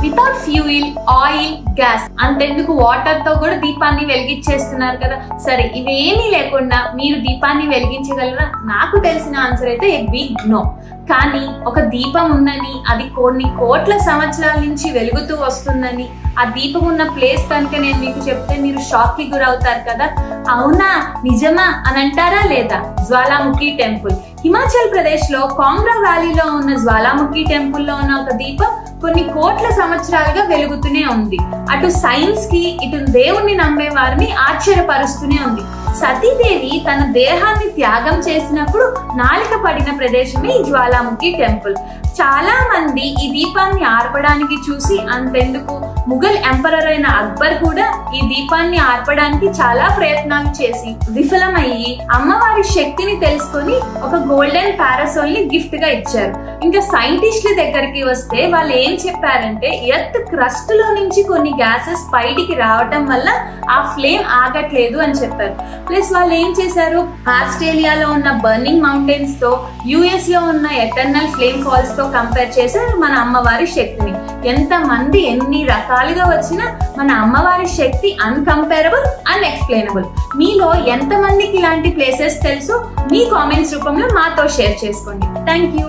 Without fuel oil gas అంతెందుకు వాటర్తో కూడా దీపాన్ని వెలిగించేస్తున్నారు కదా. సరే ఇవేమీ లేకుండా మీరు దీపాన్ని వెలిగించగలరా? నాకు తెలిసిన ఆన్సర్ అయితే ఏ బిగ్ నో కానీ ఒక దీపం ఉందని అది కొన్ని కోట్ల సంవత్సరాల నుంచి వెలుగుతూ వస్తుందని ఆ దీపం ఉన్న ప్లేస్ కనుక నేను మీకు చెప్తే మీరు షాక్కి గురవుతారు కదా. అవునా? నిజమా? అని అంటారా లేదా? జ్వాలాముఖి టెంపుల్. హిమాచల్ ప్రదేశ్లో కాంగ్రా వ్యాలీలో ఉన్న జ్వాలాముఖి టెంపుల్లో ఉన్న ఒక దీపం కొన్ని కోట్ల సంవత్సరాలుగా వెలుగుతూనే ఉంది. అటు సైన్స్కి ఇటు దేవుణ్ణి నమ్మే వారిని ఆశ్చర్యపరుస్తూనే ఉంది. సతీదేవి తన దేహాన్ని త్యాగం చేసినప్పుడు నాలిక పడిన ప్రదేశమే ఈ జ్వాలాముఖి టెంపుల్. చాలా మంది ఈ దీపాన్ని ఆర్పడానికి చూసి అంతెందుకు? ముఘల్ ఎంపరర్ అయిన అక్బర్ కూడా ఈ దీపాన్ని ఆర్పడానికి చాలా ప్రయత్నాలు చేసి విఫలమయ్యి అమ్మవారి శక్తిని తెలుసుకొని ఒక గోల్డెన్ పారాసోల్ని గిఫ్ట్గా ఇచ్చారు. ఇంకా సైంటిస్టుల దగ్గరికి వస్తే వాళ్ళు ఏం చెప్పారంటే ఎర్త్ క్రస్ట్లో నుంచి కొన్ని గ్యాసెస్ బయటికి రావటం వల్ల ఆ ఫ్లేమ్ ఆగట్లేదు అని చెప్పారు. ప్లస్ వాళ్ళు ఏం చేశారు? ఆస్ట్రేలియాలో ఉన్న బర్నింగ్ మౌంటైన్స్తో యుఎస్లో ఉన్న ఎటర్నల్ ఫ్లేమ్ ఫాల్స్తో కంపేర్ చేశారు మన అమ్మవారి శక్తిని. ఎంతమంది ఎన్ని రకాలుగా వచ్చినా మన అమ్మవారి శక్తి అన్కంపేరబుల్ అన్ఎక్స్ప్లెయినబుల్ మీలో ఎంత మందికి ఇలాంటి ప్లేసెస్ తెలుసు మీ కామెంట్స్ రూపంలో మాతో షేర్ చేసుకోండి. Thank you